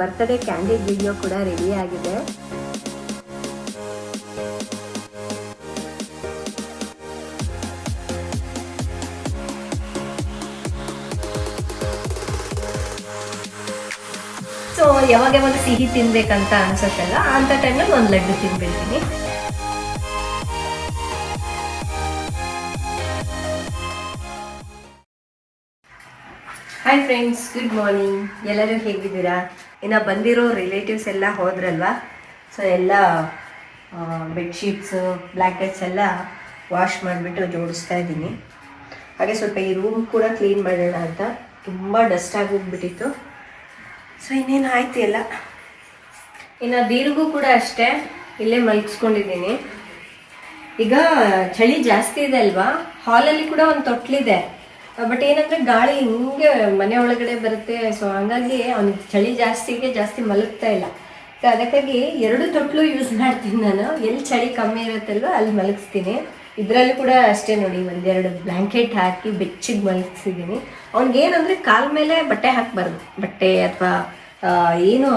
Birthday candid video ಕೂಡ ready ಆಗಿದೆ. So ಯಾವಾಗ ಯಾವಾಗ ಸಿಹಿ ತಿನ್ಬೇಕಂತ ಅನ್ಸುತ್ತಲ್ಲ, ಅಂತ ಟೈಮಲ್ಲಿ ಒಂದು ಲಡ್ಡು ತಿನ್ಬಿಡ್ತೀನಿ. ಹಾಯ್ ಫ್ರೆಂಡ್ಸ್ ಗುಡ್ ಮಾರ್ನಿಂಗ್ ಎಲ್ಲರೂ ಹೇಗಿದ್ದೀರಾ? ಇನ್ನು ಬಂದಿರೋ ರಿಲೇಟಿವ್ಸ್ ಎಲ್ಲ ಹೋದ್ರಲ್ವಾ? ಸೊ ಎಲ್ಲ ಬೆಡ್ಶೀಟ್ಸು ಬ್ಲ್ಯಾಂಕೆಟ್ಸ್ ಎಲ್ಲ ವಾಶ್ ಮಾಡಿಬಿಟ್ಟು ಜೋಡಿಸ್ತಾ ಇದ್ದೀನಿ. ಹಾಗೆ ಸ್ವಲ್ಪ ಈ ರೂಮ್ ಕೂಡ ಕ್ಲೀನ್ ಮಾಡೋಣ ಅಂತ. ತುಂಬ ಡಸ್ಟ್ ಆಗೋಗ್ಬಿಟ್ಟಿತ್ತು. ಸೊ ಇನ್ನೇನು ಆಯ್ತು ಎಲ್ಲ? ಇನ್ನು ದೀರ್ಘೂ ಕೂಡ ಅಷ್ಟೇ. ಇಲ್ಲೇ ಮಲಗಿಸ್ಕೊಂಡಿದ್ದೀನಿ. ಈಗ ಚಳಿ ಜಾಸ್ತಿ ಇದೆ ಅಲ್ವಾ? ಹಾಲಲ್ಲಿ ಕೂಡ ಒಂದು ತೊಟ್ಲಿದೆ. ಬಟ್ ಏನಂದ್ರೆ ಗಾಳಿ ಹಿಂಗೆ ಮನೆ ಒಳಗಡೆ ಬರುತ್ತೆ ಸೊ ಹಂಗಾಗಿ ಅವ್ನಿಗೆ ಚಳಿ ಜಾಸ್ತಿಗೆ ಜಾಸ್ತಿ ಮಲಗ್ತಾ ಇಲ್ಲ. ಸೊ ಅದಕ್ಕಾಗಿ ಎರಡು ತೊಟ್ಲು ಯೂಸ್ ಮಾಡ್ತೀನಿ ನಾನು. ಎಲ್ಲಿ ಚಳಿ ಕಮ್ಮಿ ಇರುತ್ತಲ್ವ ಅಲ್ಲಿ ಮಲಗಿಸ್ತೀನಿ. ಇದರಲ್ಲೂ ಕೂಡ ಅಷ್ಟೇ ನೋಡಿ, ಒಂದೆರಡು ಬ್ಲ್ಯಾಂಕೆಟ್ ಹಾಕಿ ಬೆಚ್ಚಿಗೆ ಮಲಗಿಸಿದ್ದೀನಿ. ಅವ್ನಿಗೇನಂದ್ರೆ ಕಾಲ ಮೇಲೆ ಬಟ್ಟೆ ಹಾಕಬಾರ್ದು. ಬಟ್ಟೆ ಅಥವಾ ಏನು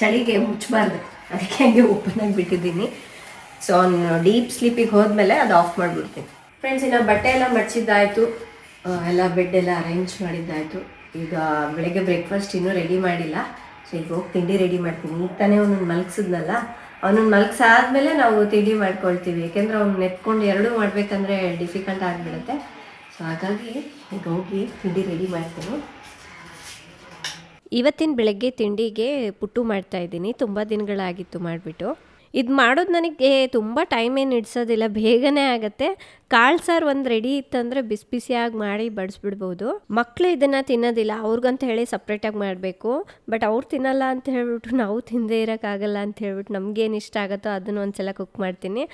ಚಳಿಗೆ ಮುಚ್ಚಬಾರ್ದು. ಅದಕ್ಕೆ ಹಂಗೆ ಓಪನ್ ಆಗಿ ಬಿಟ್ಟಿದ್ದೀನಿ. ಸೊ ಅವ್ನು ಡೀಪ್ ಸ್ಲೀಪಿಗೆ ಹೋದ್ಮೇಲೆ ಅದು ಆಫ್ ಮಾಡಿಬಿಡ್ತೀನಿ. ಫ್ರೆಂಡ್ಸ್ ಇನ್ನು ಬಟ್ಟೆ ಎಲ್ಲ ಮಡ್ಚಿದ್ದಾಯಿತು. ಎಲ್ಲ ಬೆಡ್ ಎಲ್ಲ ಅರೇಂಜ್ ಮಾಡಿದ್ದಾಯಿತು. ಈಗ ಬೆಳಗ್ಗೆ ಬ್ರೇಕ್ಫಾಸ್ಟ್ ಇನ್ನೂ ರೆಡಿ ಮಾಡಿಲ್ಲ. ಸೊ ಈಗ ಹೋಗಿ ತಿಂಡಿ ರೆಡಿ ಮಾಡ್ತೀನಿ. ಈಗ ತಾನೇ ಅವನನ್ನು ಮಲಗಿಸಿದ್ನಲ್ಲ. ಅವನನ್ನು ಮಲಗಿಸಾದ್ಮೇಲೆ ನಾವು ತಿಂಡಿ ಮಾಡ್ಕೊಳ್ತೀವಿ. ಯಾಕೆಂದ್ರೆ ಅವ್ನು ನೆತ್ಕೊಂಡು ಎರಡೂ ಮಾಡಬೇಕಂದ್ರೆ ಡಿಫಿಕಲ್ಟ್ ಆಗಿಬಿಡುತ್ತೆ. ಸೊ ಹಾಗಾಗಿ ಈಗ ಹೋಗಿ ತಿಂಡಿ ರೆಡಿ ಮಾಡ್ತೀನಿ. ಇವತ್ತಿನ ಬೆಳಗ್ಗೆ ತಿಂಡಿಗೆ ಪುಟ್ಟು ಮಾಡ್ತಾ ಇದ್ದೀನಿ. ತುಂಬ ದಿನಗಳಾಗಿತ್ತು ಮಾಡಿಬಿಟ್ಟು. ಇದು ಮಾಡೋದು ನನಗೆ ತುಂಬ ಟೈಮ್ ಏನು ಇಡ್ಸೋದಿಲ್ಲ ಬೇಗನೆ ಆಗುತ್ತೆ. ಕಾಳು ಸಾರು ಒಂದು ರೆಡಿ ಇತ್ತಂದ್ರೆ ಬಿಸಿ ಬಿಸಿಯಾಗಿ ಮಾಡಿ ಬಡಿಸ್ಬಿಡ್ಬೋದು. ಮಕ್ಕಳು ಇದನ್ನು ತಿನ್ನೋದಿಲ್ಲ, ಅವ್ರಿಗಂತ ಹೇಳಿ ಸಪ್ರೇಟಾಗಿ ಮಾಡಬೇಕು. ಬಟ್ ಅವ್ರು ತಿನ್ನಲ್ಲ ಅಂತ ಹೇಳ್ಬಿಟ್ಟು ನಾವು ತಿಂದೇ ಇರೋಕ್ಕಾಗಲ್ಲ ಅಂತ ಹೇಳ್ಬಿಟ್ಟು ನಮ್ಗೇನು ಇಷ್ಟ ಆಗುತ್ತೋ ಅದನ್ನು ಒಂದ್ಸಲ ಕುಕ್ ಮಾಡ್ತೀನಿ.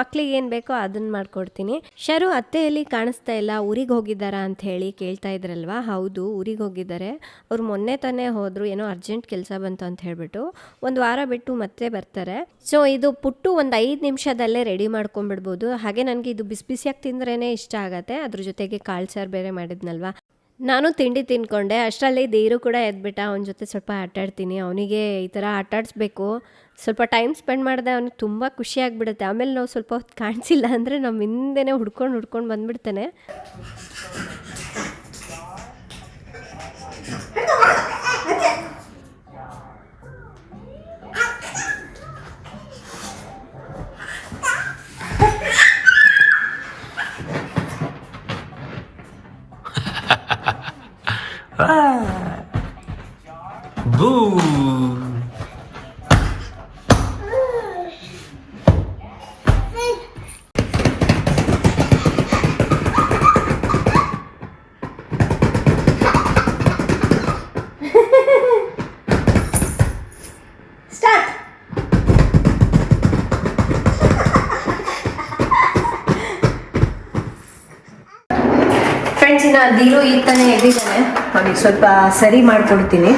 ಮಕ್ಕಳಿಗೆ ಏನು ಬೇಕೋ ಅದನ್ನು ಮಾಡ್ಕೊಡ್ತೀನಿ. ಶರು ಅತ್ತೆಯಲ್ಲಿ ಕಾಣಿಸ್ತಾ ಇಲ್ಲ, ಊರಿಗೆ ಹೋಗಿದ್ದಾರಾ ಅಂತ ಹೇಳಿ ಕೇಳ್ತಾ ಇದ್ರಲ್ವಾ? ಹೌದು, ಊರಿಗೆ ಹೋಗಿದ್ದಾರೆ. ಅವ್ರು ಮೊನ್ನೆ ತಾನೇ ಹೋದ್ರು, ಏನೋ ಅರ್ಜೆಂಟ್ ಕೆಲಸ ಬಂತು ಅಂತ ಹೇಳ್ಬಿಟ್ಟು. ಒಂದು ವಾರ ಬಿಟ್ಟು ಮತ್ತೆ ಬರ್ತಾರೆ. ಸೊ ಇದು ಪುಟ್ಟು ಒಂದು ಐದು ನಿಮಿಷದಲ್ಲೇ ರೆಡಿ ಮಾಡ್ಕೊಂಡ್ಬಿಡ್ಬೋದು. ಹಾಗೆ ನನಗೆ ಇದು ಬಿಸಿ ಬಿಸಿಯಾಗಿ ತಿಂದ್ರೇ ಇಷ್ಟ ಆಗತ್ತೆ. ಅದ್ರ ಜೊತೆಗೆ ಕಾಳು ಸಾರು ಬೇರೆ ಮಾಡಿದ್ನಲ್ವಾ? ನಾನು ತಿಂಡಿ ತಿನ್ಕೊಂಡೆ. ಅಷ್ಟರಲ್ಲಿ ದೇರು ಕೂಡ ಎದ್ಬಿಟ್ಟ ಅವನ ಜೊತೆ ಸ್ವಲ್ಪ ಆಟಾಡ್ತೀನಿ. ಅವನಿಗೆ ಈ ಥರ ಆಟಾಡಿಸ್ಬೇಕು. ಸ್ವಲ್ಪ ಟೈಮ್ ಸ್ಪೆಂಡ್ ಮಾಡಿದೆ ಅವನಿಗೆ ತುಂಬ ಖುಷಿ ಆಗಿಬಿಡುತ್ತೆ. ಆಮೇಲೆ ನಾವು ಸ್ವಲ್ಪ ಹೊತ್ತು ಕಾಣಿಸಿಲ್ಲ ಅಂದರೆ ನಮ್ಮ ಹಿಂದೆನೇ ಹುಡ್ಕೊಂಡು ಹುಡ್ಕೊಂಡು ಬಂದ್ಬಿಡ್ತಾನೆ. 诶 ದೀರು ಈಗ ತಾನೇ ಎದ್ದಿದ್ದಾನೆ. ಅವನಿಗೆ ಸ್ವಲ್ಪ ಸರಿ ಮಾಡಿಕೊಡ್ತೀನಿ.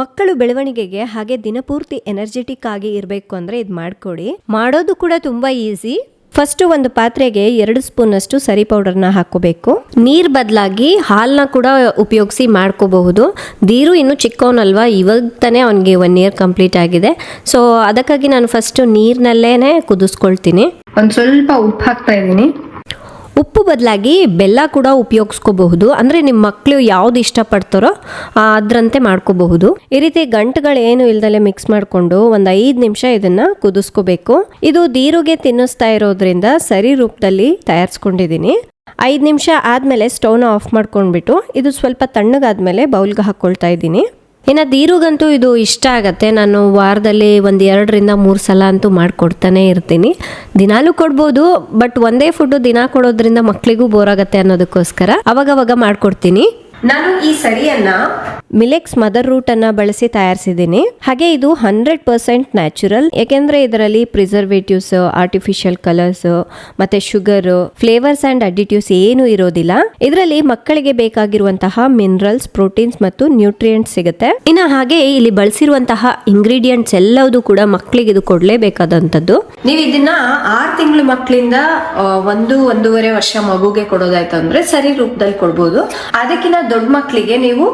ಮಕ್ಕಳು ಬೆಳವಣಿಗೆಗೆ ಹಾಗೆ ದಿನಪೂರ್ತಿ ಎನರ್ಜೆಟಿಕ್ ಆಗಿ ಇರಬೇಕು ಅಂದರೆ ಇದು ಮಾಡಿಕೊಡಿ. ಮಾಡೋದು ಕೂಡ ತುಂಬ ಈಸಿ ಫಸ್ಟ್ ಒಂದು ಪಾತ್ರೆಗೆ ಎರಡು ಸ್ಪೂನ್ ಅಷ್ಟು ಸರಿ ಪೌಡರ್ನ ಹಾಕೋಬೇಕು ನೀರ್ ಬದಲಾಗಿ ಹಾಲನ್ನ ಕೂಡ ಉಪಯೋಗಿಸಿ ಮಾಡ್ಕೋಬಹುದು. ದೀರು ಇನ್ನು ಚಿಕ್ಕವನಲ್ವಾ ಇವಾಗ ತಾನೇ ಅವನಿಗೆ ಒನ್ ಇಯರ್ ಕಂಪ್ಲೀಟ್ ಆಗಿದೆ. ಸೊ ಅದಕ್ಕಾಗಿ ನಾನು ಫಸ್ಟ್ ನೀರ್ನಲ್ಲೇನೆ ಕುದಿಸ್ಕೊಳ್ತೀನಿ. ಒಂದು ಸ್ವಲ್ಪ ಉಪ್ಪು ಹಾಕ್ತಾ ಇದ್ದೀನಿ. ಉಪ್ಪು ಬದಲಾಗಿ ಬೆಲ್ಲ ಕೂಡ ಉಪಯೋಗಿಸ್ಕೋಬಹುದು. ಅಂದರೆ ನಿಮ್ಮ ಮಕ್ಕಳು ಯಾವ್ದು ಇಷ್ಟಪಡ್ತಾರೋ ಅದರಂತೆ ಮಾಡ್ಕೋಬಹುದು. ಈ ರೀತಿ ಗಂಟುಗಳು ಏನು ಇಲ್ದಲೆ ಮಿಕ್ಸ್ ಮಾಡಿಕೊಂಡು ಒಂದು ಐದು ನಿಮಿಷ ಇದನ್ನ ಕುದಿಸ್ಕೋಬೇಕು. ಇದು ದೀರುಗೆ ತಿನ್ನಿಸ್ತಾ ಇರೋದ್ರಿಂದ ಸರಿ ರೂಪದಲ್ಲಿ ತಯಾರಿಸ್ಕೊಂಡಿದ್ದೀನಿ ಐದು ನಿಮಿಷ ಆದಮೇಲೆ ಸ್ಟವ್ನ ಆಫ್ ಮಾಡ್ಕೊಂಡ್ಬಿಟ್ಟು ಇದು ಸ್ವಲ್ಪ ತಣ್ಣಗಾದ್ಮೇಲೆ ಬೌಲ್ಗೆ ಹಾಕ್ಕೊಳ್ತಾ ಇದ್ದೀನಿ. ಇನ್ನು ದೀರುಗಂತೂ ಇದು ಇಷ್ಟ ಆಗತ್ತೆ. ನಾನು ವಾರದಲ್ಲಿ ಒಂದು ಎರಡರಿಂದ ಮೂರು ಸಲ ಅಂತೂ ಮಾಡಿಕೊಡ್ತಾನೆ ಇರ್ತೀನಿ. ದಿನಾಲೂ ಕೊಡ್ಬೋದು, ಬಟ್ ಒಂದೇ ಫುಡ್ಡು ದಿನ ಕೊಡೋದ್ರಿಂದ ಮಕ್ಕಳಿಗೂ ಬೋರ್ ಆಗತ್ತೆ ಅನ್ನೋದಕ್ಕೋಸ್ಕರ ಅವಾಗವಾಗ ಮಾಡ್ಕೊಡ್ತೀನಿ. ನಾನು ಈ ಸರಿಯನ್ನ ಮಿಲೆಕ್ಸ್ ಮದರ್ ರೂಟ್ ಅನ್ನ ಬಳಸಿ ತಯಾರಿಸಿದ್ದೀನಿ. ಹಾಗೆ ಇದು ಹಂಡ್ರೆಡ್ ಪರ್ಸೆಂಟ್ ನ್ಯಾಚುರಲ್. ಯಾಕೆಂದ್ರೆ ಇದರಲ್ಲಿ ಪ್ರಿಸರ್ವೇಟಿವ್ಸ್ ಆರ್ಟಿಫಿಷಿಯಲ್ ಕಲರ್ಸ್ ಮತ್ತೆ ಶುಗರ್ ಫ್ಲೇವರ್ಸ್ ಅಂಡ್ ಅಡಿಟಿವ್ಸ್ ಏನು ಇರೋದಿಲ್ಲ. ಇದರಲ್ಲಿ ಮಕ್ಕಳಿಗೆ ಬೇಕಾಗಿರುವಂತಹ ಮಿನರಲ್ಸ್ ಪ್ರೋಟೀನ್ಸ್ ಮತ್ತು ನ್ಯೂಟ್ರಿಯೆಂಟ್ಸ್ ಸಿಗುತ್ತೆ. ಇನ್ನು ಹಾಗೆ ಇಲ್ಲಿ ಬಳಸಿರುವಂತಹ ಇಂಗ್ರೀಡಿಯೆಂಟ್ಸ್ ಎಲ್ಲವೂ ಕೂಡ ಮಕ್ಕಳಿಗೆ ಇದು ಕೊಡ್ಲೇಬೇಕಾದಂತದ್ದು ನೀವು ಇದನ್ನ ಆರು ತಿಂಗಳು ಮಕ್ಕಳಿಂದ ಒಂದು ಒಂದೂವರೆ ವರ್ಷ ಮಗುಗೆ ಕೊಡೋದಾಯ್ತು ಅಂದ್ರೆ ಸರಿ ರೂಪದಲ್ಲಿ ಕೊಡ್ಬೋದು. ಅದಕ್ಕಿಂತ ದೊಡ್ಡ ಮಕ್ಕಳಿಗೆ ನೀವು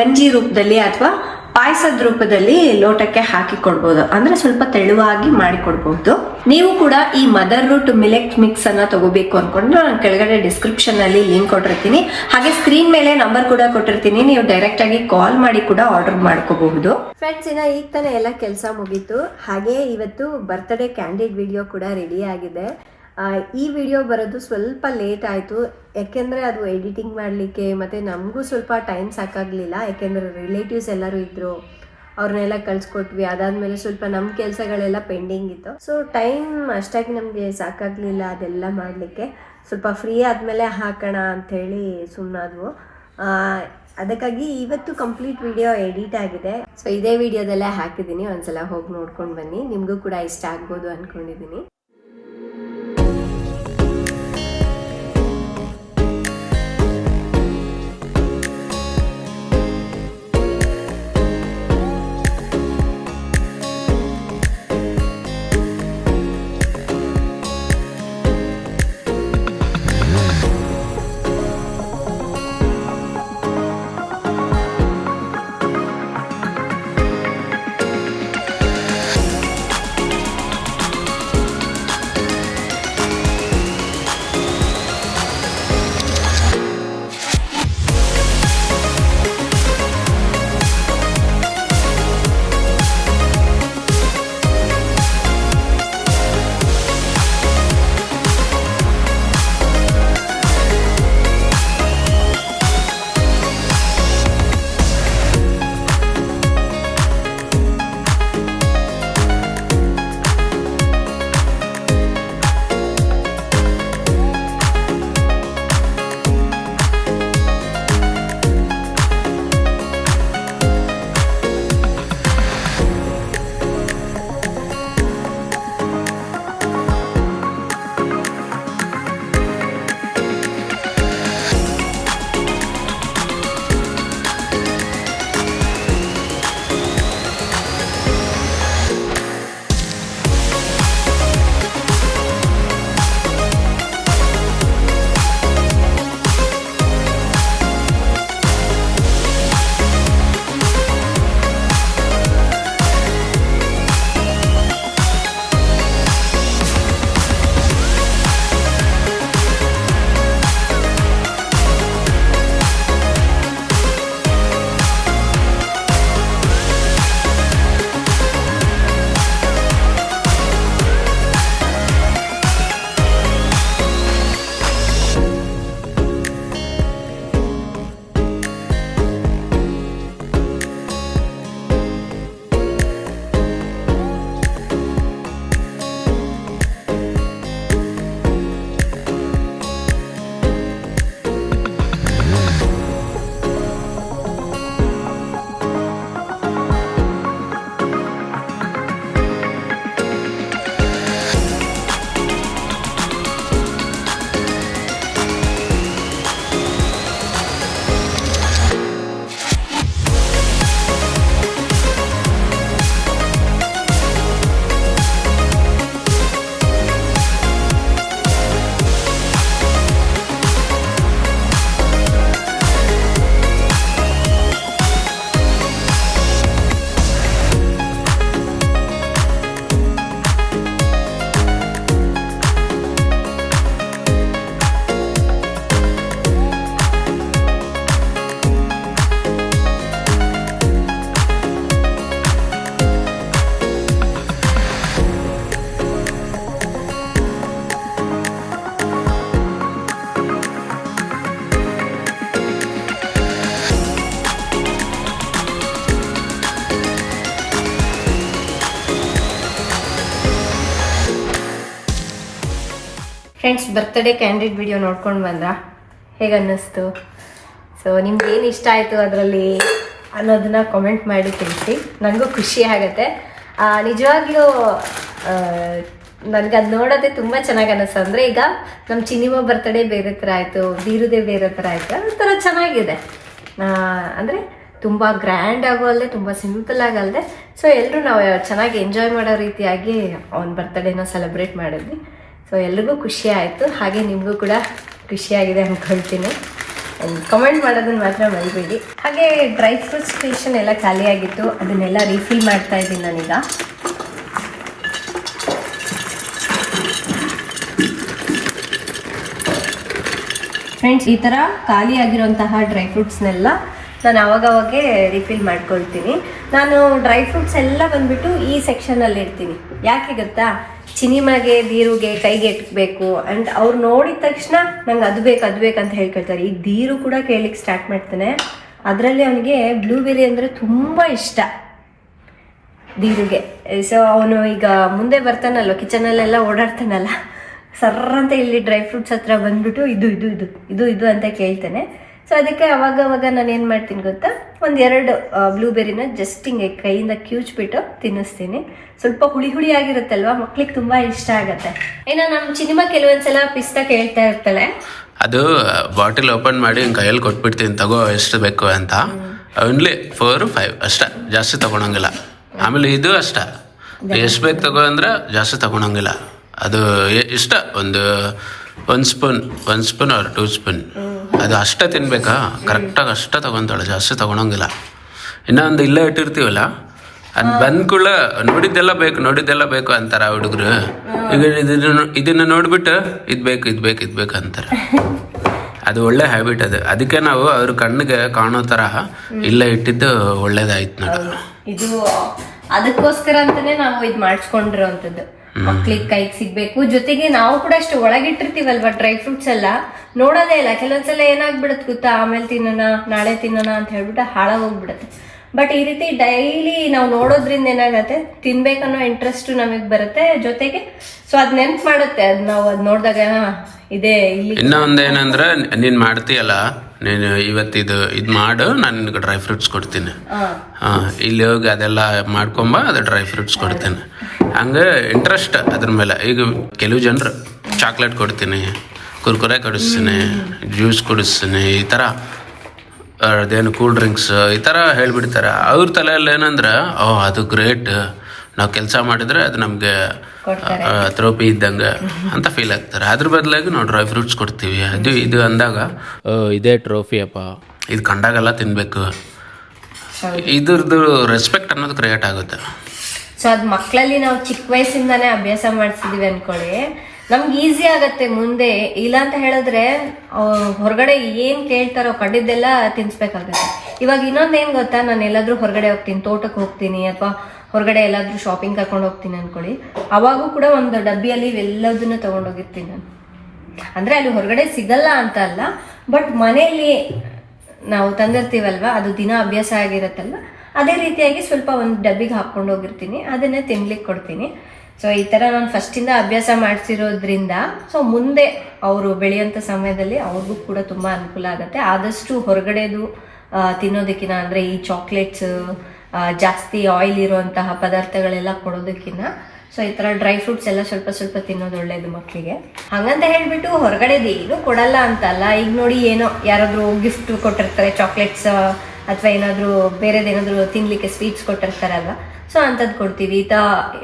ಗಂಜಿ ರೂಪದಲ್ಲಿ ಅಥವಾ ಪಾಯಸದ ರೂಪದಲ್ಲಿ ಲೋಟಕ್ಕೆ ಹಾಕಿ ಕೊಡ್ಬೋದು ಅಂದ್ರೆ ಸ್ವಲ್ಪ ತೆಳುವಾಗಿ ಮಾಡಿ ಕೊಡ್ಬೋದು ನೀವು ಕೂಡ ಈ ಮದರ್ ರೂಟ್ ಮಿಲೆಟ್ ಮಿಕ್ಸ್ ಅನ್ನ ತಗೋಬೇಕು ಅನ್ಕೊಂಡ್ರೆ ನಾನು ಕೆಳಗಡೆ ಡಿಸ್ಕ್ರಿಪ್ಷನ್ ಅಲ್ಲಿ ಲಿಂಕ್ ಕೊಟ್ಟಿರ್ತೀನಿ. ಹಾಗೆ ಸ್ಕ್ರೀನ್ ಮೇಲೆ ನಂಬರ್ ಕೂಡ ಕೊಟ್ಟಿರ್ತೀನಿ. ನೀವು ಡೈರೆಕ್ಟ್ ಆಗಿ ಕಾಲ್ ಮಾಡಿ ಕೂಡ ಆರ್ಡರ್ ಮಾಡ್ಕೋಬಹುದು. ಫ್ರೆಂಡ್ಸ್ ಇನ್ನ ಈಗ ತಾನೇ ಎಲ್ಲ ಕೆಲಸ ಮುಗೀತು. ಹಾಗೆ ಇವತ್ತು ಬರ್ತ್ಡೇ ಕ್ಯಾಂಡಿಡ್ ವಿಡಿಯೋ ಕೂಡ ರೆಡಿ ಆಗಿದೆ. ಈ ವಿಡಿಯೋ ಬರೋದು ಸ್ವಲ್ಪ ಲೇಟ್ ಆಯಿತು. ಯಾಕೆಂದರೆ ಅದು ಎಡಿಟಿಂಗ್ ಮಾಡಲಿಕ್ಕೆ ಮತ್ತು ನಮಗೂ ಸ್ವಲ್ಪ ಟೈಮ್ ಸಾಕಾಗಲಿಲ್ಲ. ಯಾಕೆಂದರೆ ರಿಲೇಟಿವ್ಸ್ ಎಲ್ಲರೂ ಇದ್ದರು ಅವ್ರನ್ನೆಲ್ಲ ಕಳ್ಸಿಕೊಟ್ವಿ. ಅದಾದಮೇಲೆ ಸ್ವಲ್ಪ ನಮ್ಮ ಕೆಲಸಗಳೆಲ್ಲ ಪೆಂಡಿಂಗ್ ಇತ್ತು. ಸೊ ಟೈಮ್ ಅಷ್ಟಾಗಿ ನಮಗೆ ಸಾಕಾಗಲಿಲ್ಲ ಅದೆಲ್ಲ ಮಾಡಲಿಕ್ಕೆ. ಸ್ವಲ್ಪ ಫ್ರೀ ಆದಮೇಲೆ ಹಾಕೋಣ ಅಂಥೇಳಿ ಸುಮ್ಮನಾದ್ವು ಅದಕ್ಕಾಗಿ ಇವತ್ತು ಕಂಪ್ಲೀಟ್ ವಿಡಿಯೋ ಎಡಿಟ್ ಆಗಿದೆ. ಸೊ ಇದೇ ವಿಡಿಯೋದಲ್ಲೇ ಹಾಕಿದ್ದೀನಿ. ಒಂದ್ಸಲ ಹೋಗಿ ನೋಡ್ಕೊಂಡು ಬನ್ನಿ. ನಿಮಗೂ ಕೂಡ ಇಷ್ಟ ಆಗ್ಬೋದು ಅಂದ್ಕೊಂಡಿದ್ದೀನಿ ಫ್ರೆಂಡ್ಸ್ ಬರ್ತ್ಡೇ ಕ್ಯಾಂಡಿಡ್ ವಿಡಿಯೋ ನೋಡ್ಕೊಂಡು ಬಂದ್ರ? ಹೇಗೆ ಅನ್ನಿಸ್ತು? ಸೊ ನಿಮ್ಗೆ ಏನು ಇಷ್ಟ ಆಯಿತು ಅದರಲ್ಲಿ ಅನ್ನೋದನ್ನ ಕಾಮೆಂಟ್ ಮಾಡಿ ತಿಳಿಸಿ. ನನಗೂ ಖುಷಿ ಆಗುತ್ತೆ. ನಿಜವಾಗ್ಲೂ ನನಗೆ ಅದು ನೋಡೋದೇ ತುಂಬ ಚೆನ್ನಾಗಿ ಅನ್ನಿಸ್ತು. ಅಂದರೆ ಈಗ ನಮ್ಮ ಚಿನಿಮ ಬರ್ತ್ಡೇ ಬೇರೆ ಥರ ಆಯಿತು, ಬೀರುದೇ ಬೇರೆ ಥರ ಆಯಿತು. ಒಂಥರ ಚೆನ್ನಾಗಿದೆ. ಅಂದರೆ ತುಂಬ ಗ್ರ್ಯಾಂಡ್ ಆಗೋ ಅಲ್ಲದೆ ತುಂಬ ಸಿಂಪಲ್ ಆಗಲ್ಲದೆ ಸೊ ಎಲ್ಲರೂ ನಾವು ಚೆನ್ನಾಗಿ ಎಂಜಾಯ್ ಮಾಡೋ ರೀತಿಯಾಗಿ ಅವನ ಬರ್ತ್ಡೇನ ಸೆಲೆಬ್ರೇಟ್ ಮಾಡಿದ್ವಿ. ಸೊ ಎಲ್ರಿಗೂ ಖುಷಿ ಆಯಿತು. ಹಾಗೆ ನಿಮಗೂ ಕೂಡ ಖುಷಿಯಾಗಿದೆ ಅಂದ್ಕೊಳ್ತೀನಿ ಕಮೆಂಟ್ ಮಾಡೋದನ್ನು ಮಾತ್ರ ಮರಿಬೇಡಿ. ಹಾಗೆ ಡ್ರೈ ಫ್ರೂಟ್ಸ್ ಸ್ಟೇಷನ್ ಎಲ್ಲ ಖಾಲಿಯಾಗಿತ್ತು ಅದನ್ನೆಲ್ಲ ರೀಫಿಲ್ ಮಾಡ್ತಾ ಇದ್ದೀನಿ ನಾನೀಗ. ಫ್ರೆಂಡ್ಸ್ ಈ ಥರ ಖಾಲಿಯಾಗಿರುವಂತಹ ಡ್ರೈ ಫ್ರೂಟ್ಸ್ನೆಲ್ಲ ನಾನು ಅವಾಗವಾಗೆ ರಿಫಿಲ್ ಮಾಡ್ಕೊಳ್ತೀನಿ. ನಾನು ಡ್ರೈ ಫ್ರೂಟ್ಸ್ ಎಲ್ಲ ಬಂದ್ಬಿಟ್ಟು ಈ ಸೆಕ್ಷನಲ್ಲಿ ಇಡ್ತೀನಿ ಯಾಕೆ ಗೊತ್ತಾ? ಚಿನಿಮಾಗೆ, ಧೀರುಗೆ ಕೈಗೆ ಎಟ್ಬೇಕು ಆ್ಯಂಡ್ ಅವ್ರು ನೋಡಿದ ತಕ್ಷಣ ನಂಗೆ ಅದು ಬೇಕು ಅದು ಬೇಕು ಅಂತ ಹೇಳ್ಕೊಳ್ತಾರೆ ಈ ಧೀರು ಕೂಡ ಕೇಳಲಿಕ್ಕೆ ಸ್ಟಾರ್ಟ್ ಮಾಡ್ತಾನೆ. ಅದರಲ್ಲಿ ಅವನಿಗೆ ಬ್ಲೂಬೆರಿ ಅಂದರೆ ತುಂಬ ಇಷ್ಟ. ಧೀರುಗೆ. ಸೊ ಅವನು ಈಗ ಮುಂದೆ ಬರ್ತಾನಲ್ವ ಕಿಚನಲ್ಲೆಲ್ಲ ಓಡಾಡ್ತಾನಲ್ಲ. ಸರ್ರ ಅಂತ ಇಲ್ಲಿ ಡ್ರೈ ಫ್ರೂಟ್ಸ್ ಹತ್ರ ಬಂದ್ಬಿಟ್ಟು ಇದು ಇದು ಇದು ಇದು ಇದು ಅಂತ ಕೇಳ್ತಾನೆ. ಸೊ ಅದಕ್ಕೆ ಅವಾಗ ಅವಾಗ ನಾನು ಏನು ಮಾಡ್ತೀನಿ ಗೊತ್ತಾ? ಒಂದೆರಡು ಬ್ಲೂಬೆರಿನ ಜಸ್ಟ್ ಹಿಂಗೆ ಕೈಯಿಂದ ಕ್ಯೂಚ್ಬಿಟ್ಟು ತಿನ್ನಿಸ್ತೀನಿ. ಸ್ವಲ್ಪ ಹುಳಿ ಹುಳಿ ಆಗಿರುತ್ತಲ್ವಾ? ಮಕ್ಳಿಗೆ ತುಂಬಾ ಇಷ್ಟ ಆಗತ್ತೆ. ಏನೋ ನಮ್ಮ ಸಿನಿಮಾ ಕೆಲವೊಂದ್ಸಲ ಪಿಸ್ತಾ ಕೇಳ್ತಾ ಇರ್ತಾಳೆ. ಅದು ಬಾಟಲ್ ಓಪನ್ ಮಾಡಿ ಕೈಯಲ್ಲಿ ಕೊಟ್ಬಿಡ್ತೀನಿ. ತಗೋ ಎಷ್ಟು ಬೇಕು ಅಂತ. ಓನ್ಲಿ ಫೋರ್ ಫೈವ್ ಅಷ್ಟೇ. ಜಾಸ್ತಿ ತಗೊಳಂಗಿಲ್ಲ. ಆಮೇಲೆ ಇದು ಅಷ್ಟ. ಎಷ್ಟು ಬೇಕು ತಗೋ ಅಂದ್ರೆ ಜಾಸ್ತಿ ತಗೊಳಂಗಿಲ್ಲ. ಅದು ಇಷ್ಟ. ಒಂದು ಒಂದು ಸ್ಪೂನ್ ಒಂದು ಸ್ಪೂನ್ ಆರ್ ಟೂ ಸ್ಪೂನ್ ಅದು ಅಷ್ಟೇ ತಿನ್ಬೇಕಾ? ಕರೆಕ್ಟಾಗಿ ಅಷ್ಟೇ ತಗೊಂತಾಳೆ ಜಾಸ್ತಿ ತಗೊಳಂಗಿಲ್ಲ. ಇನ್ನೊಂದು ಇಲ್ಲೇ ಇಟ್ಟಿರ್ತೀವಲ್ಲ ಅದು ಬಂದ ಕೂಡ ನೋಡಿದ್ದೆಲ್ಲ ಬೇಕು ನೋಡಿದ್ದೆಲ್ಲ ಬೇಕು ಅಂತಾರ ಹುಡುಗರು. ಈಗ ಇದನ್ನ ಇದನ್ನು ನೋಡಿಬಿಟ್ಟು ಇದ್ ಬೇಕು ಇದ್ ಬೇಕು ಇದ್ ಬೇಕು ಅಂತಾರೆ. ಅದು ಒಳ್ಳೆ ಹ್ಯಾಬಿಟ್ ಅದು. ಅದಕ್ಕೆ ನಾವು ಅವ್ರ ಕಣ್ಣಿಗೆ ಕಾಣೋ ತರಹ ಇಲ್ಲೇ ಇಟ್ಟಿದ್ದು ಒಳ್ಳೇದಾಯ್ತು ನೋಡೋದು ಇದು ಅದಕ್ಕೋಸ್ಕರ ಅಂತಾನೆ ನಾವು ಇದು ಮಾಡಿಸ್ಕೊಂಡಿರೋಂಥದ್ದು. ಮಕ್ಳಿಗೆ ಕೈಗೆ ಸಿಗ್ಬೇಕು. ಜೊತೆಗೆ ನಾವು ಕೂಡ ಅಷ್ಟು ಒಳಗಿಟ್ಟಿರ್ತೀವಲ್ವಾ ಡ್ರೈ ಫ್ರೂಟ್ಸ್ ಎಲ್ಲ? ನೋಡೋದೇ ಇಲ್ಲ. ಕೆಲವೊಂದ್ಸಲ ಏನಾಗ್ಬಿಡತ್ ಗೊತ್ತಾ? ಆಮೇಲೆ ತಿನ್ನೋಣ, ನಾಳೆ ತಿನ್ನೋಣ ಅಂತ ಹೇಳ್ಬಿಟ್ಟು ಹಾಳಾಗೋಗ್ಬಿಡುತ್ತೆ ಬಟ್ ಈ ರೀತಿ ಡೈಲಿ ನಾವು ನೋಡೋದ್ರಿಂದ ಏನಾಗತ್ತೆ? ತಿನ್ಬೇಕನ್ನೋ ಇಂಟ್ರೆಸ್ಟ್ ನಮಗೆ ಬರುತ್ತೆ ಜೊತೆಗೆ. ಸೊ ಅದ್ ನೆನ್ಪು ಮಾಡುತ್ತೆ. ಅದ್ ನಾವು ಅದ್ ನೋಡಿದಾಗ ಇದೇ ಇಲ್ಲಿ ಏನಂದ್ರೆ ಒಂದೇನಂದ್ರೆ ನೀನ್ ಮಾಡ್ತೀಯಲ್ಲ ನೀನು ಇವತ್ತಿದು ಇದು ಮಾಡು ನಾನು ನಿನಗೆ ಡ್ರೈ ಫ್ರೂಟ್ಸ್ ಕೊಡ್ತೀನಿ. ಇಲ್ಲಿ ಹೋಗಿ ಅದೆಲ್ಲ ಮಾಡ್ಕೊಂಬ ಅದು ಡ್ರೈ ಫ್ರೂಟ್ಸ್ ಕೊಡ್ತೀನಿ. ಹಂಗೆ ಇಂಟ್ರೆಸ್ಟ್ ಅದ್ರ ಮೇಲೆ. ಈಗ ಕೆಲವು ಜನರು ಚಾಕ್ಲೇಟ್ ಕೊಡ್ತೀನಿ ಕುರ್ಕುರೆ ಕೊಡಿಸ್ತೀನಿ ಜ್ಯೂಸ್ ಕೊಡಿಸ್ತೀನಿ ಈ ಥರ ಅದೇನು ಕೂಲ್ ಡ್ರಿಂಕ್ಸ್ ಈ ಥರ ಹೇಳಿಬಿಡ್ತಾರೆ. ಅವ್ರ ತಲೆಯಲ್ಲಿ ಏನಂದ್ರೆ ಓ ಅದು ಗ್ರೇಟ್ ನಾವು ಕೆಲಸ ಮಾಡಿದರೆ ಅದು ನಮಗೆ ತ್ರೋಪಿ ಇದ್ದಂಗೆ ಅಂತ ಫೀಲ್ ಆಗ್ತಾರೆ. ಅದ್ರ ಬದಲಾಗಿ ನಾವು ಡ್ರೈ ಫ್ರೂಟ್ಸ್ ಕೊಡ್ತೀವಿ. ಅದು ಇದು ಅಂದಾಗ ಇದೇ ಟ್ರೋಫಿ ಅಪ್ಪ ಇದು ಕಂಡಾಗೆಲ್ಲ ತಿನ್ನಬೇಕು. ಇದ್ರದ್ದು ರೆಸ್ಪೆಕ್ಟ್ ಅನ್ನೋದು ಕ್ರಿಯೇಟ್ ಆಗುತ್ತೆ. ಸೊ ಅದು ಮಕ್ಕಳಲ್ಲಿ ನಾವು ಚಿಕ್ಕ ವಯಸ್ಸಿಂದಾನೇ ಅಭ್ಯಾಸ ಮಾಡಿಸಿದೀವಿ ಅನ್ಕೊಳ್ಳಿ. ನಮ್ಗೆ ಈಸಿ ಆಗತ್ತೆ ಮುಂದೆ. ಇಲ್ಲ ಅಂತ ಹೇಳಿದ್ರೆ ಹೊರಗಡೆ ಏನ್ ಕೇಳ್ತಾರೋ ಕಂಡಿದ್ದೆಲ್ಲ ತಿನ್ಸ್ಬೇಕಾಗತ್ತೆ. ಇವಾಗ ಇನ್ನೊಂದೇನ್ ಗೊತ್ತಾ? ನಾನು ಎಲ್ಲಾದ್ರೂ ಹೊರಗಡೆ ಹೋಗ್ತೀನಿ, ತೋಟಕ್ಕೆ ಹೋಗ್ತೀನಿ, ಅಥವಾ ಹೊರಗಡೆ ಎಲ್ಲಾದ್ರೂ ಶಾಪಿಂಗ್ ಕರ್ಕೊಂಡು ಹೋಗ್ತೀನಿ ಅನ್ಕೊಳ್ಳಿ. ಅವಾಗೂ ಕೂಡ ಒಂದು ಡಬ್ಬಿಯಲ್ಲಿ ಇವೆಲ್ಲದನ್ನ ತಗೊಂಡೋಗಿರ್ತೀನಿ ನಾನು. ಅಂದ್ರೆ ಅಲ್ಲಿ ಹೊರಗಡೆ ಸಿಗಲ್ಲ ಅಂತ ಅಲ್ಲ, ಬಟ್ ಮನೆಯಲ್ಲಿ ನಾವು ತಂದಿರ್ತೀವಲ್ವ? ಅದು ದಿನ ಅಭ್ಯಾಸ ಆಗಿರತ್ತಲ್ವ? ಅದೇ ರೀತಿಯಾಗಿ ಸ್ವಲ್ಪ ಒಂದು ಡಬ್ಬಿಗೆ ಹಾಕ್ಕೊಂಡು ಹೋಗಿರ್ತೀನಿ, ಅದನ್ನೇ ತಿನ್ಲಿಕ್ಕೆ ಕೊಡ್ತೀನಿ. ಸೊ ಈ ಥರ ನಾನು ಫಸ್ಟಿಂದ ಅಭ್ಯಾಸ ಮಾಡಿಸಿರೋದ್ರಿಂದ ಸೊ ಮುಂದೆ ಅವರು ಬೆಳೆಯೋಂಥ ಸಮಯದಲ್ಲಿ ಅವ್ರಿಗೂ ಕೂಡ ತುಂಬ ಅನುಕೂಲ ಆಗುತ್ತೆ. ಆದಷ್ಟು ಹೊರಗಡೆದು ತಿನ್ನೋದಕ್ಕಿಂತ ಅಂದರೆ ಈ ಚಾಕ್ಲೇಟ್ಸ್ ಜಾಸ್ತಿ ಆಯಿಲ್ ಇರುವಂತಹ ಪದಾರ್ಥಗಳೆಲ್ಲ ಕೊಡೋದಕ್ಕಿಂತ ಸೊ ಈ ತರ ಡ್ರೈ ಫ್ರೂಟ್ಸ್ ಎಲ್ಲ ಸ್ವಲ್ಪ ಸ್ವಲ್ಪ ತಿನ್ನೋದು ಒಳ್ಳೇದು ಮಕ್ಕಳಿಗೆ ಹಾಗಂತ ಹೇಳಿಬಿಟ್ಟು ಹೊರಗಡೆದು ಏನು ಕೊಡಲ್ಲ ಅಂತಲ್ಲ. ಈಗ ನೋಡಿ ಏನೋ ಯಾರಾದರೂ ಗಿಫ್ಟ್ ಕೊಟ್ಟಿರ್ತಾರೆ ಚಾಕ್ಲೇಟ್ಸ್ ಅಥವಾ ಏನಾದರೂ ಬೇರೆದೇನಾದರೂ ತಿನ್ನಲಿಕ್ಕೆ ಸ್ವೀಟ್ಸ್ ಕೊಟ್ಟಿರ್ತಾರಲ್ವ. ಸೊ ಅಂಥದ್ದು ಕೊಡ್ತೀವಿ. ಈತ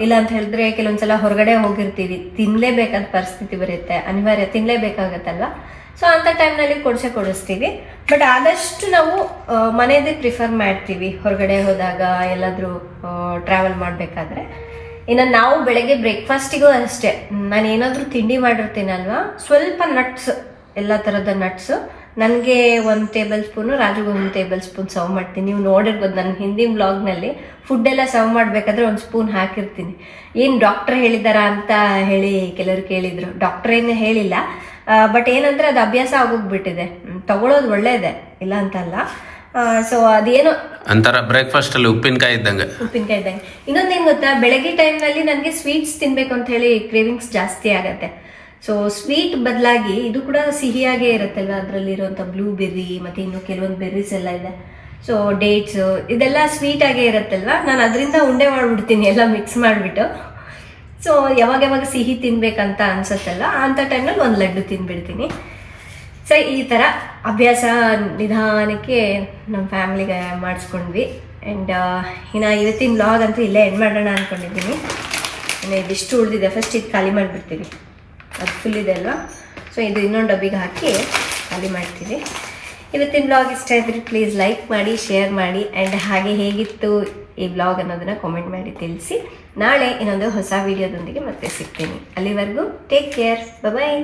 ಇಲ್ಲ ಅಂತ ಹೇಳಿದ್ರೆ ಕೆಲವೊಂದ್ಸಲ ಹೊರಗಡೆ ಹೋಗಿರ್ತೀವಿ. ತಿನ್ನಲೇಬೇಕಾದ ಪರಿಸ್ಥಿತಿ ಬರುತ್ತೆ. ಅನಿವಾರ್ಯ. ತಿನ್ಲೇಬೇಕಾಗತ್ತಲ್ವ ಸೊ ಅಂಥ ಟೈಮ್ನಲ್ಲಿ ಕೊಡಿಸೇ ಕೊಡಿಸ್ತೀವಿ. ಬಟ್ ಆದಷ್ಟು ನಾವು ಮನೆಯದೇ ಪ್ರಿಫರ್ ಮಾಡ್ತೀವಿ. ಹೊರಗಡೆ ಹೋದಾಗ ಎಲ್ಲಾದರೂ ಟ್ರಾವೆಲ್ ಮಾಡಬೇಕಾದ್ರೆ. ಇನ್ನು ನಾವು ಬೆಳಗ್ಗೆ ಬ್ರೇಕ್ಫಾಸ್ಟಿಗೂ ಅಷ್ಟೇ. ನಾನು ಏನಾದರೂ ತಿಂಡಿ ಮಾಡಿರ್ತೀನಲ್ವ? ಸ್ವಲ್ಪ ನಟ್ಸ್ ಎಲ್ಲ ಥರದ ನಟ್ಸ್ ನನಗೆ ಒಂದು ಟೇಬಲ್ ಸ್ಪೂನು ರಾಜುಗೆ ಒಂದು ಟೇಬಲ್ ಸ್ಪೂನ್ ಸರ್ವ್ ಮಾಡ್ತೀನಿ. ನೀವು ನೋಡಿರ್ಬೋದು ನನ್ನ ಹಿಂದಿನ ವ್ಲಾಗ್ನಲ್ಲಿ ಫುಡ್ ಎಲ್ಲ ಸರ್ವ್ ಮಾಡಬೇಕಾದ್ರೆ ಒಂದು ಸ್ಪೂನ್ ಹಾಕಿರ್ತೀನಿ. ಏನು ಡಾಕ್ಟರ್ ಹೇಳಿದಾರ ಅಂತ ಹೇಳಿ ಕೆಲವರು ಕೇಳಿದರು. ಡಾಕ್ಟರ್ ಏನು ಹೇಳಿಲ್ಲ. ಬಟ್ ಏನಂದ್ರೆ ಅದು ಅಭ್ಯಾಸ ಆಗೋಗ್ಬಿಟ್ಟಿದೆ. ತಗೊಳ್ಳೋದು ಒಳ್ಳೇದೆ ಇಲ್ಲ ಅಂತಲ್ಲ. ಸೊ ಅದೇನೋ ಅಂತಾರ ಬ್ರೇಕ್ಫಾಸ್ಟ್ ಅಲ್ಲಿ ಉಪ್ಪಿನಕಾಯಿ ಇದ್ದಂಗೆ. ಉಪ್ಪಿನಕಾಯಿ ಇದ್ದಂಗೆ. ಇನ್ನೊಂದೇನು ಗೊತ್ತಾ? ಬೆಳಗ್ಗೆ ಟೈಮ್ನಲ್ಲಿ ನನಗೆ ಸ್ವೀಟ್ಸ್ ತಿನ್ಬೇಕು ಅಂತ ಹೇಳಿ ಕ್ರೇವಿಂಗ್ಸ್ ಜಾಸ್ತಿ ಆಗತ್ತೆ. ಸೊ ಸ್ವೀಟ್ ಬದಲಾಗಿ ಇದು ಕೂಡ ಸಿಹಿಯಾಗೇ ಇರುತ್ತಲ್ವ? ಅದರಲ್ಲಿರುವಂಥ ಬ್ಲೂ ಬೆರ್ರಿ ಮತ್ತು ಇನ್ನು ಕೆಲವೊಂದು ಬೆರ್ರೀಸ್ ಎಲ್ಲ ಇದೆ. ಸೊ ಡೇಟ್ಸ್ ಇದೆಲ್ಲ ಸ್ವೀಟ್ ಆಗೇ ಇರುತ್ತಲ್ವ? ನಾನು ಅದರಿಂದ ಉಂಡೆ ಮಾಡಿಬಿಡ್ತೀನಿ, ಎಲ್ಲ ಮಿಕ್ಸ್ ಮಾಡಿಬಿಟ್ಟು. ಸೊ ಯಾವಾಗ ಯಾವಾಗ ಸಿಹಿ ತಿನ್ಬೇಕಂತ ಅನ್ಸತ್ತಲ್ಲ ಅಂಥ ಟೈಮಲ್ಲಿ ಒಂದು ಲಡ್ಡು ತಿನ್ಬಿಡ್ತೀನಿ. ಸೊ ಈ ಥರ ಅಭ್ಯಾಸ ನಿಧಾನಕ್ಕೆ ನಮ್ಮ ಫ್ಯಾಮ್ಲಿಗೆ ಮಾಡಿಸ್ಕೊಂಡ್ವಿ. ಆ್ಯಂಡ್ ಇನ್ನು ಇವತ್ತಿನ ಬ್ಲಾಗ್ ಅಂತೂ ಇಲ್ಲೇ ಎಂಡ್ ಮಾಡೋಣ ಅಂದ್ಕೊಂಡಿದ್ದೀನಿ ಇನ್ನು ಇದಿಷ್ಟು ಉಳಿದಿದೆ. ಫಸ್ಟ್ ಇದು ಖಾಲಿ ಮಾಡಿಬಿಡ್ತೀವಿ ಅದು ಫುಲ್ ಇದೆ ಅಲ್ವಾ? ಸೊ ಇದು ಇನ್ನೊಂದು ಡಬ್ಬಿಗೆ ಹಾಕಿ ಖಾಲಿ ಮಾಡ್ತೀವಿ ಇವತ್ತಿನ ಬ್ಲಾಗ್ ಇಷ್ಟ ಆಯ್ತು ಪ್ಲೀಸ್ ಲೈಕ್ ಮಾಡಿ ಶೇರ್ ಮಾಡಿ ಆ್ಯಂಡ್ ಹಾಗೆ ಹೇಗಿತ್ತು ಈ ಬ್ಲಾಗ್ ಅನ್ನೋದನ್ನು ಕಾಮೆಂಟ್ ಮಾಡಿ ತಿಳಿಸಿ. ನಾಳೆ ಇನ್ನೊಂದು ಹೊಸ ವಿಡಿಯೋದೊಂದಿಗೆ ಮತ್ತೆ ಸಿಗ್ತೀನಿ. ಅಲ್ಲಿವರೆಗೂ ಟೇಕ್ ಕೇರ್ ಬಾಯ್